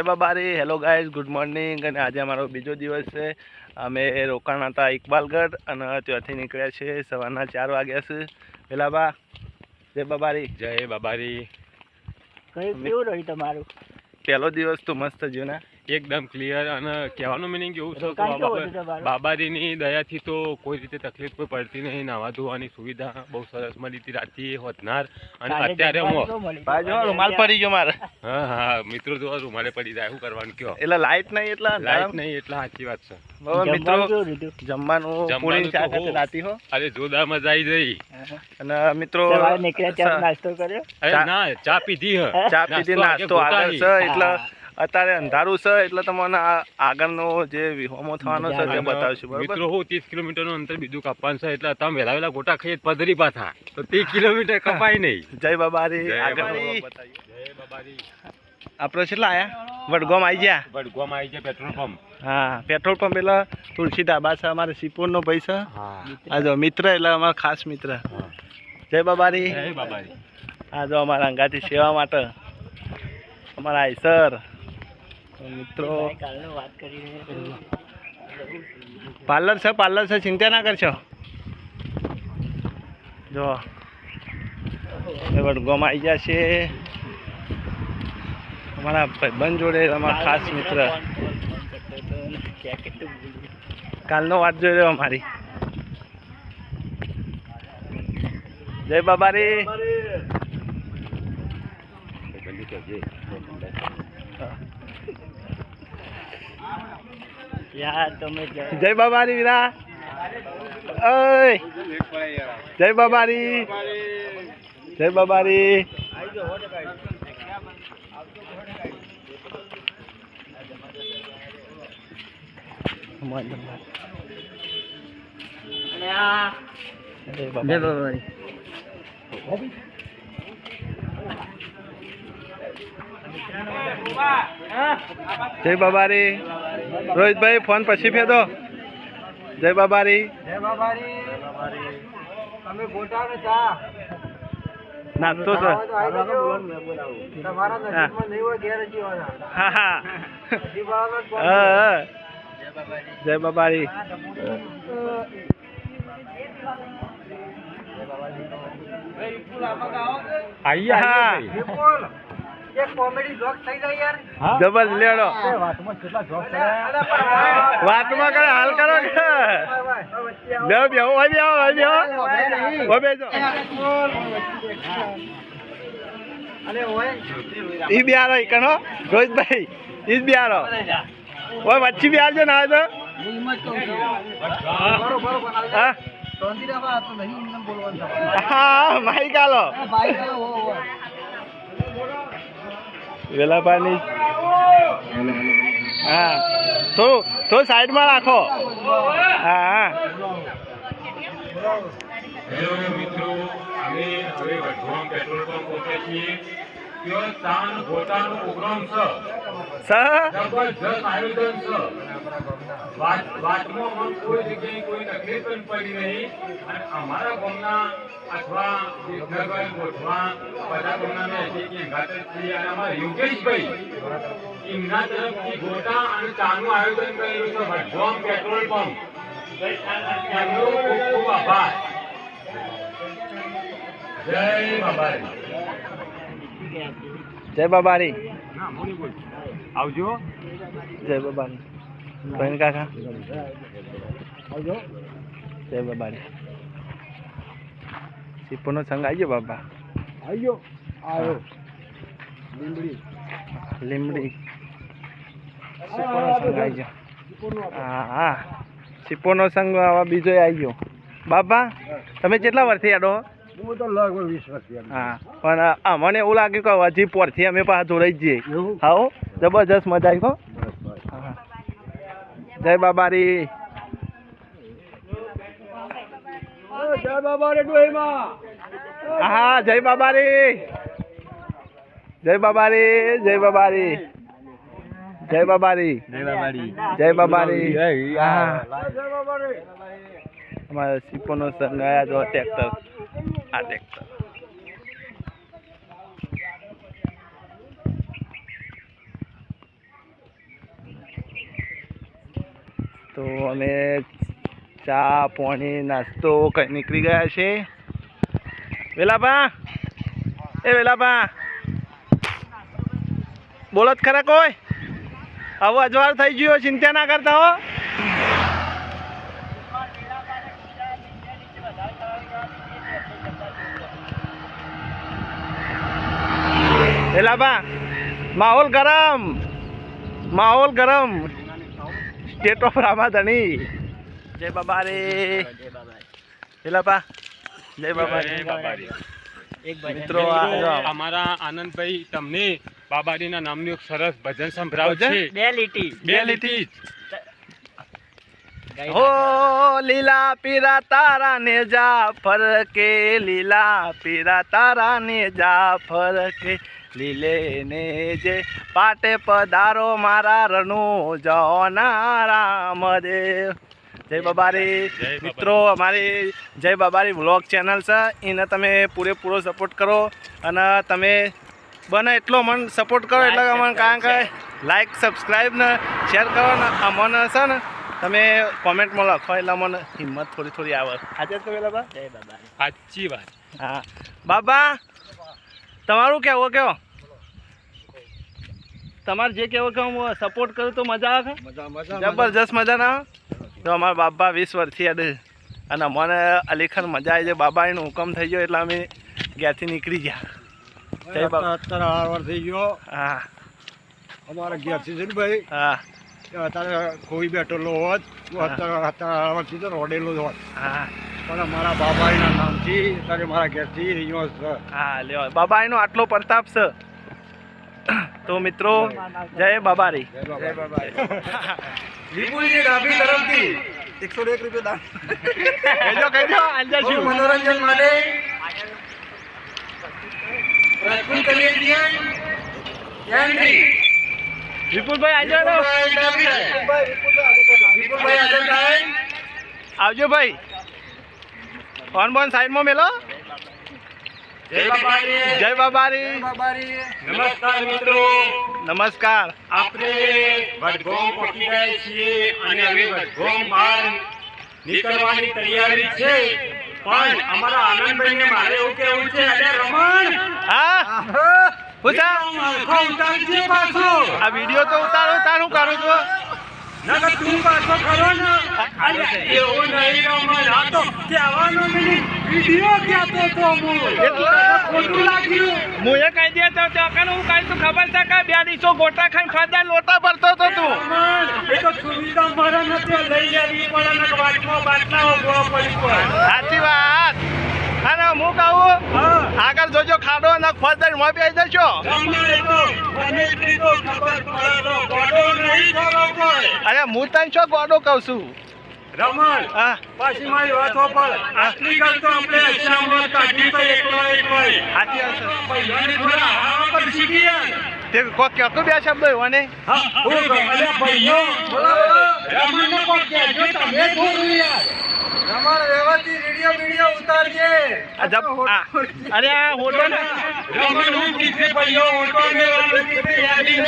જય Babari hello guys good morning અને આજે અમારો બીજો દિવસ છે. અમે રોકાણ હતા ઇકબાલગઢ અને ત્યાંથી નીકળ્યા છે સવારના ચાર વાગ્યા છે. પેલાબા જય બાબારી. જય બાબારી. કયું કેવું રહ્યું તમારું? પહેલો દિવસ તો મસ્ત ગયો ને. એકદમ ક્લિયર અને કહેવાનું મિનિંગ એવું છે કે રોકાણ કેવું બાબા- હતું તમારું? બાબારીની દયાથી તો કોઈ રીતે તકલીફ કોઈ પડતી નહીં નાવા ધોવાની સુવિધા બહુ સરસ મળી હતી રાતથી હોતનાર અને અત્યારે હું રૂમાલ પડી ગયો મારે. હા હા મિત્રો જો રૂમાલે પડી જાય શું કરવાનું કયો એટલે લાઈટ નહીં એટલા લાઈટ નહીં એટલા સાચી વાત છે. મિત્રો જમવાનું પૂરી રાતી હો અરે જોરદાર મજા આવી જઈ અને મિત્રો નાસ્તો કર્યો? અરે ના ચા પીધી હ. ચા પીધી નાસ્તો આગળ છે એટલે અત્યારે અંધારું છે એટલે તમને આ આગળનો જે વિહોમો થવાનો છે તે બતાવશું મિત્રો હું ત્રીસ કિલોમીટરનું અંતર બીજું કાપવાનું છે એટલે તમે વહેલા વહેલા ગોટા ખાઈ પધરી પાછા. તો ત્રીસ કિલોમીટર કપાય નહીં. જય બાબારી. આગળ જય બાબારી. આપણે છેલ્લા આયા? વડગામ આવી ગયા? વડગોમ આવી જાય પેટ્રોલ પંપ. હા પેટ્રોલ પંપ એટલે તુલસી ધાબા છે અમારે સિપોરનો ભાઈ છે. હા. આ જો મિત્ર એટલે અમારો ખાસ મિત્ર. જય બાબારી. જય બાબારી. આ જો અમારા અંગાથી સેવા માટે. અમારા આઈસર. મિત્રો. પાર્લર છે પાર્લર છે ચિંતા ના કરશો. જો. એ વડગામ આવી ગયા છે. અમારા ભાઈબંધ જોડે અમારા ખાસ મિત્ર કાલનો વાત જોઈ રહ્યો અમારી. જય બાબા બાબારી યાર તમે જય બાબારી વીરા. ઓય. જય બાબારી જય બાબારી જય બાબારી જય બાબારી. રોહિતભાઈ ફોન પછી ફેદો જય બાબારી. નાસ્તો છે. હા. હા હા. હા જય બાબારી. આઈએ હા. લેડો. વાતમાં કરે હાલ કરો કે? બેહો બેહો હોય બેહો. હોય બેહો હોય બેજો. ઈ બિહારો ઈ કણો. રોહિતભાઈ ઈ બિહારો ઓય વચ્ચે બિહારજો ના તો હા હા માઈક આલો વેલાપાની હા. થોડું થોડું સાઈડમાં રાખો. હા હા. મિત્રો અમે હવે વડગામ પેટ્રોલ પંપ પહોંચ્યા છીએ. ત્યાં તાન ગોટાનો પ્રોગ્રામ છે. સર? જબરજસ્ત આયોજન છે. વાત પણ કોઈ જગ્યાએ કોઈ તકલીફ પણ પડી નહીં. અને અમારા ગામના અથવા વિસનગર ગોઠવા બધા ગામના મેં હજી કે ગાતર છીએ. અને અમારા યોગેશભાઈ એમના તરફથી ગોટા અને ચાનું આયોજન કરેલું છે. વડગામ પેટ્રોલ પંપ એમનો ખૂબ ખૂબ આભાર. જય બાબારી જય બાબારી આવજો. જય બાબારી બહેન કાકા જય બાબારી સિપોનો સંગ આવી ગયો બાબા આવ્યો આવ્યો. લીમડી સિપોનો સંગ આવી ગયો હા હા સિપોનો સંગ આવા બીજો આવી ગયો બાબા તમે કેટલા વર્ષથી આડો હું તો લગભગ વીસ વર્ષ હા પણ મને એવું લાગ્યું કે હજી પોરથી અમે પાછા જોડાઈ જઈએ હાઓ જબરજસ્ત મજા આવી હો હા. જય બાબારી. જય બાબારી ડોહીમાં. હા જય બાબારી. જય બાબારી જય બાબારી. જય બાબારી. જય બાબારી. જય બાબારી. હા જય બાબા રે અમારા સિપોનો સંગ આવ્યા જો ટ્રેક્ટર આ ટ્રેક્ટર તો અમે ચા, પાણી, નાસ્તો કઈ નીકળી ગયા છે. વેલાબા એ વેલાબા બોલો જ ખરા કોઈ? આવો અજવાર થઈ ગયો, ચિંતા ના કરતા હો. વેલાબા માહોલ ગરમ. માહોલ ગરમ. સ્ટેટ ઓફ રામાધણી જય બાબા રે જય બાબા રે મિત્રો આ અમારા આનંદભાઈ તમને બાબાજીના નામનું એક સરસ ભજન સંભળાવ બે લીટી. બે લીટી હો લીલા પીરા તારા ને જાફર ફરકે લીલા પીરા તારા ને જા કે લીલે ને જે પાટે પધારો મારા રણુ જના રામદેવ જય બાબારી. મિત્રો અમારી જય બાબારી વ્લોગ ચેનલ છે. એને તમે પૂરેપૂરો સપોર્ટ કરો અને તમે બને એટલો મન સપોર્ટ કરો એટલે અમને કારણ કે લાઈક સબસ્ક્રાઈબ ને શેર કરો ને અમને છે ને તમે કોમેન્ટમાં લખો એટલે મને હિંમત થોડી થોડી આવે. આજે જ કહેલા બા. જય બાબા સાચી વાત. હા. બાબા તમારું કેવો કેવો? તમારે જે કેવો કે હું સપોર્ટ કરું તો મજા આવે જબરજસ્ત મજા ના? તો અમારા બાબા વીસ વર્ષથી અડે અને મને અલીખન મજા આવી જાય બાબા એનો હુકમ થઈ ગયો એટલે અમે ઘેરથી નીકળી ગયા. અત્યારે હાર વાર થઈ ગયો. હા. અમારા ઘેરથી છે ને ભાઈ? હા. અત્યારે કોઈ બેઠેલો હોત. અત્યારે અત્યારે હાર વાર સીધો રોડેલો હોત. હા. પણ મારા બાબાઈના નામથી અત્યારે મારા ઘેરથી છે. હા લ્યો બાબાઈનો આટલો પ્રતાપ છે. તો મિત્રો જય બાબારી. જય બાબા વિપુલજી ડાબી તરફથી એકસો એક રૂપિયા દાન. કહેજો કહેજો. આંજા મનોરંજન માટે રાજપૂત વિપુલભાઈ આંજા વિપુલભાઈ. આવજો ભાઈ. ફોન બોન સાઈડમાં મેલો? જય બાબારી. બાબારી. નમસ્કાર મિત્રો. નમસ્કાર. આપણે વડગામ પહોંચી ગયા છીએ અને હવે વડગામ બહાર નીકળવાની તૈયારી છે. પણ અમારા આનંદભાઈને મારે એવું કેવું છે અરે રમણ! હા? પૂછા આખો ઉતારજે પાછો. આ વીડિયો તો ઉતારો ઉતારું કરું છું નકર તું પાછો ખરો ને અરે એવો નહીં રમણ આ તો કહેવાનો નહીં વિડિયો કહેતો તો હું? ખોટું લાગ્યું. હું એ કહી દે તો ચોકાનું હું કહી તો ખબર છે કે બે દિવસો ગોટા ખાઈ ખાધા લોટા ભરતો તો તું? એ તો સુવિધા મારા નથી લઈ જવી પણ બાટલાઓ ગોળો પડી પડે સાચી વાત. અને હું કહું. હા. આગળ જોજો ખાડો અને ખોદર મોં પી જશો. અરે હું તને શું ગોડો કહું છું? રમણ પાછી મારી વાતો પર. આટલી ગલ તો આપણે અશામાં કાઢી તો એકલો એકલો સાચી વાત થોડા હારા પર શીખી તે કો કહેતો બે શબ્દ એવો ને? હા, હું કહું, અલ્યા ભાઈઓ, રમણને કોક કહેજો તમે થોડું યાર. રમણ વ્યવસ્થિત વીડિયો વીડિયો ઉતારજે. અરે આ હોટો ને રમણ હું ને યાદી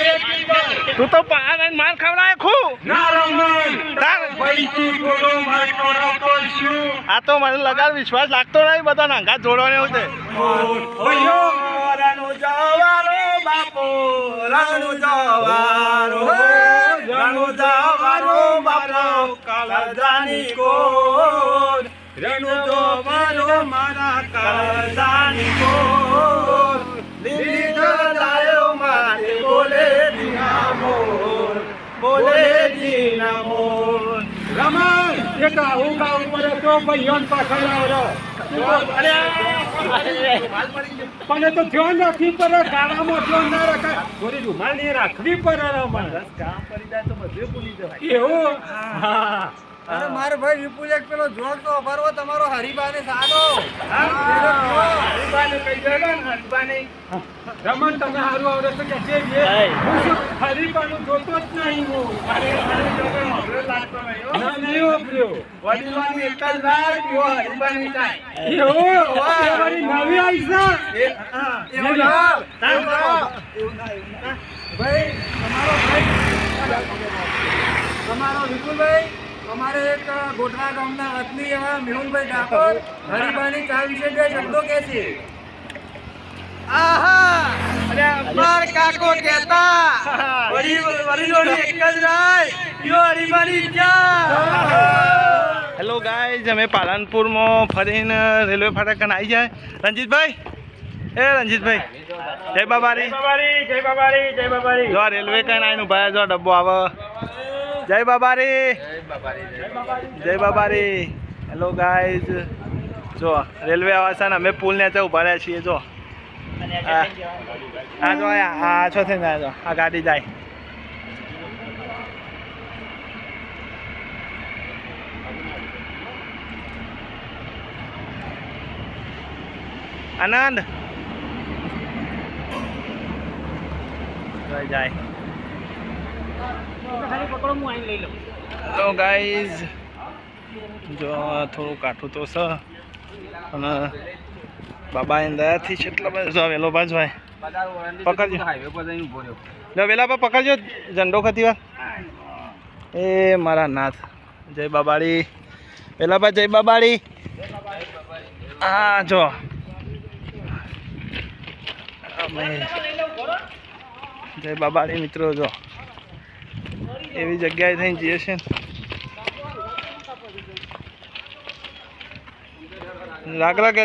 તું તો પાર માર ખવડાય ખું ના રમણ. તાર ભાઈ તું માર કરાવતો છું. આ તો મને લગાડ વિશ્વાસ લાગતો નહીં બધા નાંગા જોડવાને એવું છે. ભાઈઓ. રાણો જવારો બાપો રણુ જવારો રણુ જવારો બાપો કાળજાની કોર. રણુ જવારો મારા કાળજાની કોર લીલી ગલાયો મારે બોલે દીના મોર બોલે દીના મોર. રમણ એક ગાવું પડે તો ભાઈઓને પાછળ આવજો અરે પણ તો ધ્યાન રાખવી પડે ગાળામાં ધ્યાન ના રાખાય. થોડી રૂમાલની રાખવી પડે રમણ. કામ કરી જાય તો બધું ભૂલી જવાય. એવું? હા. અરે મારો ભાઈ વિપુલ એક પેલો જોક તો અભરવો તમારો હરિબાને સાદો હરીબાને કહી દેલો ને હરીબાને રમણ તમે સારું આવડે તો કે છે જે હું જોતો જ નહીં હું. હરીબાને જોડે હોભળો લાગતો નહીં ના, નહીં વાપર્યો વડીલોની એક જ રાત જો હરીબાની થાય એવું એ મારી નવી આઈ છે. એવું ના. એવું ના. ભાઈ તમારો ભાઈ તમારો વિપુલભાઈ અમારે એક ગોઠવા ગામના વતની એવા મેહુલભાઈ ઠાકોર હરિભાની ચા વિશે બે શબ્દો કહે છે. અમાર કાકો કહેતા હેલો ગાઈઝ અમે પાલનપુરમાં ફરીને રેલવે ફાટકને આવી જાય. રંજીતભાઈ? એ રંજીતભાઈ જય બાબારી. જય બાબારી જય બાબારી જો રેલવે કઈ આવીને ભાઈ જો ડબ્બો આવે. જય બાબારી. જય બાબારી હેલો ગાઈઝ જો રેલવે આવે છે અમે પુલ ને ઊભા રહ્યા છીએ જો. આ આ જો આ છો થઈને આ જો આ ગાડી જાય. આનંદ. જાય જાય. તો ગાઈઝ જો થોડું કાઠું તો છે. અને બાબા દયાથી છે એટલા બધા. વેલો બાજુ ભાઈ પકડજો. જો વેલા બા પકડજો ઝંડો ખતી વાર. એ મારા નાથ. જય બાબાડી વેલા બા જય બાબાડી હા જો. જય બાબાડી મિત્રો, જો. એવી જગ્યાએ થઈને જઈએ છે રાગ રાગ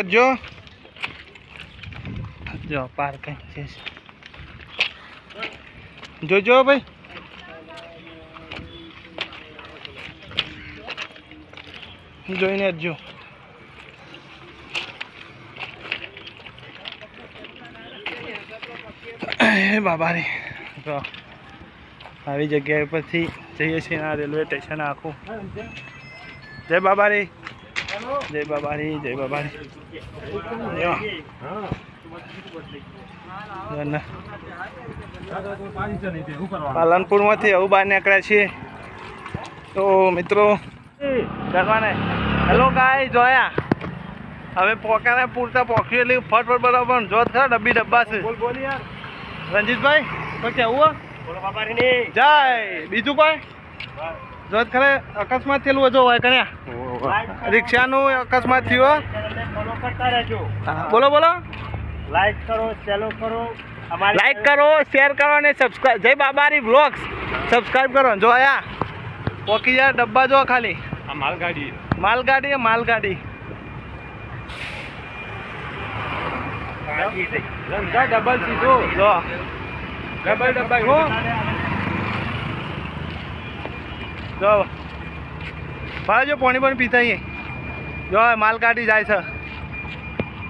જો પાર્ક છે. જોજો ભાઈ. જોઈને જ બાબા રે જો. આવી જગ્યા પરથી જઈએ છીએ આ રેલવે સ્ટેશન આખું. જય બાબા રે જય બાબા રે જય બાબા રે પાલનપુરમાંથી આવું બહાર નીકળ્યા છીએ. તો મિત્રો કરવાને હેલો ગાય જોયા? હવે પોકાને પૂરતા પોખ્યું એટલે ફટફટ બરાબર જોત ખરા ડબ્બી ડબ્બા છે. રંજીતભાઈ તો કેવું હો? જય. બીજું કોઈ? જોત ખરે અકસ્માત થયેલું હજુ હોય કન્યા રિક્ષાનું અકસ્માત થયું બોલો બોલો. લાઈક કરો ચેલો કરો. લાઈક કરો શેર કરો અને સબસ્ક્રાઈબ જય બાબારી બ્લોગ્સ સબસ્ક્રાઈબ કરો. જો આયા પોકી જા ડબ્બા જો ખાલી. માલગાડી. માલગાડી માલગાડી. ડબલ સીધો. જો. ડબલ ડબ્બા હો. જો. ભાઈ જો પાણી પણ પીતા અહીં. જો માલ કાઢી જાય છે.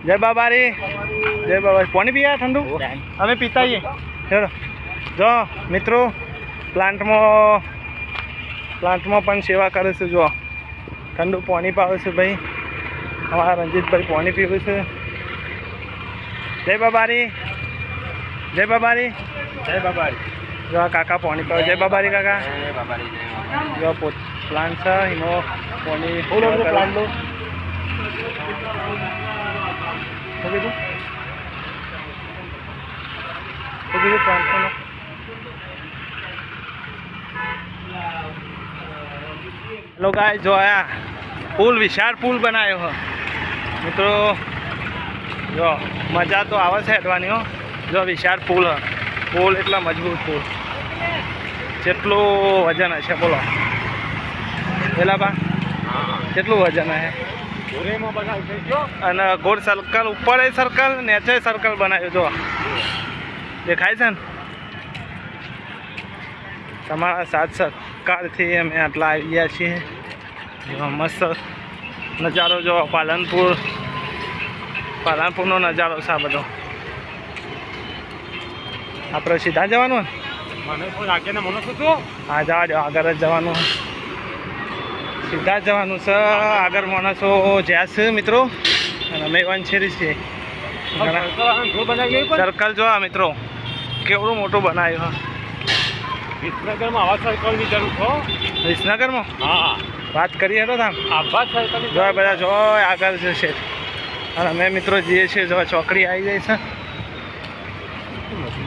જય બાબારી. જય બાબા પાણી પીયા ઠંડુ? અમે પીતા ચલો. જો મિત્રો પ્લાન્ટમાં પ્લાન્ટમાં પણ સેવા કરે છે જો ઠંડુ પાણી પાવે છે ભાઈ. અમારા રંજીતભાઈ પાણી પીવે છે. જય બાબારી. જય બાબારી. જય બાબારી. જો આ કાકા પોની પર. જય બાબારી કાકા. જય બાબારી જો પોત પ્લાન્ટ છે એનો પાણી બોલો, લો. શું કીધું? શું કીધું પ્લાન્ટનું હેલો ગાય જો આયા. પુલ વિશાળ પુલ બનાવ્યો મિત્રો જો મજા તો આવે છે હેડવાની હો. જો વિશાળ પુલ પુલ એટલા મજબૂત પુલ. જેટલું વજન હશે બોલો. પેલા બા કેટલું વજન હશે. અને ગોળ સર્કલ ઉપર સર્કલ નેચે સર્કલ બનાવ્યું જો. દેખાય છે ને? તમારા સાત સરકારથી અમે આટલા આવી ગયા છીએ. જો મસ્ત નજારો જો પાલનપુર પાલનપુરનો નજારો છે આ બધો. આપણે સીધા જવાનું? હા જવા દો આગળ જ જવાનું. સીધા જવાનું છે આગળ માણસો જ્યાં છે મિત્રો. અને અમે વંશેરી છીએ. સર્કલ જો મિત્રો. કેવડું મોટું બનાવ્યું વિસનગરમાં આવા સર્કલની જરૂર છો વિસનગરમાં? હા. વાત કરીએ તો તામ આવા જો બધા જો આગળ છે છે અને અમે મિત્રો જઈએ છીએ જો ચોકડી આવી જાય છે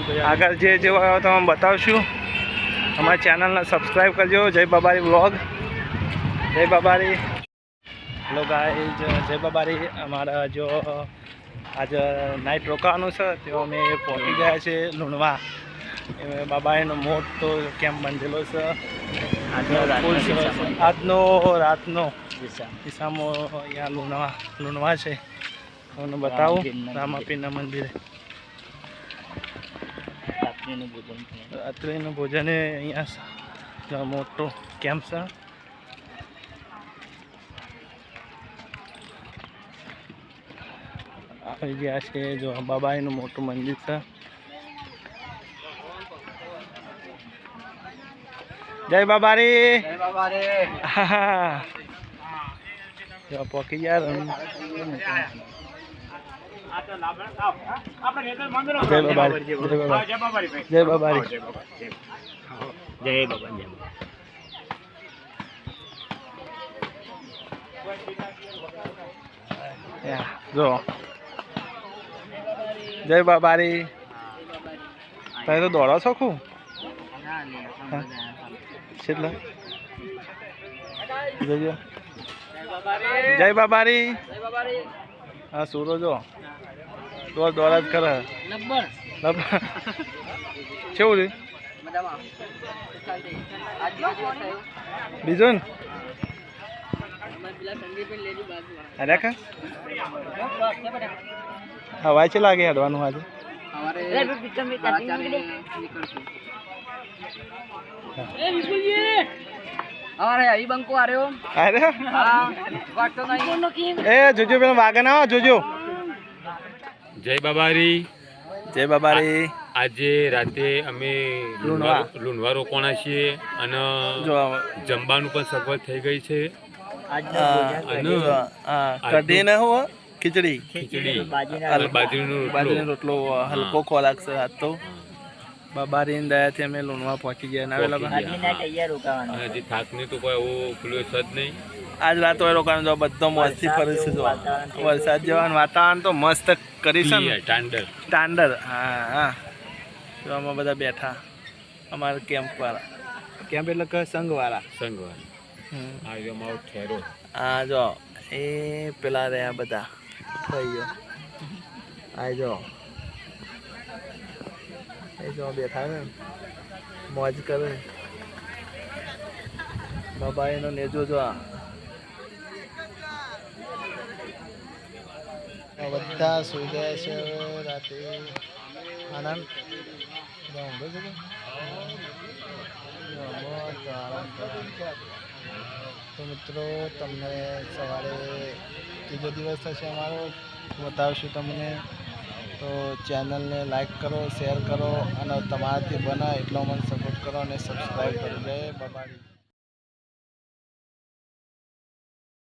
આગળ જે જેવો આવ્યો તમે બતાવશું. અમારી ચેનલને સબસ્ક્રાઈબ કરજો. જય બાબારી વ્લોગ જય બાબારી. હેલો ગાઈઝ જય બાબારી. અમારા જો આજે નાઇટ રોકાવાનું છે તો અમે પહોંચી ગયા છે લુણવા. એ બાબાએનો મોટો કેમ્પ બાંધેલો છે. આજનો રાતનો કિસ્સામાં અહીંયા લુણવા લુણવા છે. તમને બતાવું. રામાપીના મંદિરે. રાત્રિનું ભોજન એ અહીંયા મોટો કેમ્પ છે. આવી ગયા છે જો બાબાઈનું મોટું મંદિર છે. જય બાબા બાબારી. જો પોકી ગયા. જય બાબારી. જય બાબારી. જય બાબારી. જય બાબા જો જય બાબારી. તમે તો દોડો છો ખૂબ હા? કેટલા જોજો જય બાબારી હા સુરો જો દોડ દોડા જ કરે. લબ્બર. કેવું છે? બીજું ને? અરે કા? હવાય છે લાગે હેડવાનું આજે. એ જોજો પેલા વાગે ના આવો, જોજો. જય બાબારી. જય બાબારી. આજે રાતે અમે લુણવા. લુણવા. રોકાણા છીએ અને જમવાનું પણ સગવડ થઈ ગઈ છે. અને કઢી ને હું ખીચડી. ખીચડી. બાજરીનો રોટલો. હલકો ખોરાક છે આજ તો. બાબારીની દયાથી અમે લુણવા પહોંચી ગયા ના હજી થાકની તો કોઈ એવો ખુલ્યો છે જ નહીં. આજ રાત હોય રોકાણ જો બધો મસ્તી ફરે છે જો વરસાદ જેવાનું વાતાવરણ તો મસ્ત કરી છે ટાંડર ટાંડર હા હા. આમાં બધા બેઠા અમારા કેમ્પ વાળા કેમ્પ એટલે કે સંઘવાળા. હમ. આ જો મારો ઠેરો. આ જો એ પેલા રહ્યા બધા. ભાઈઓ આ જો. એ જો બેઠા ને. મોજ કરે. બાબા એનો નેજો જો આ. બધા સુઈ ગયા છે હવે રાતે. આનંદ? ઊંઘો છે. તો મિત્રો, તમને સવારે ત્રીજો દિવસ થશે અમારો બતાવશું તમને. તો ચેનલને લાઈક કરો, શેર કરો, અને તમારાથી બને એટલો મને સપોર્ટ કરો અને સબસ્ક્રાઈબ કરી જાય બાબાજી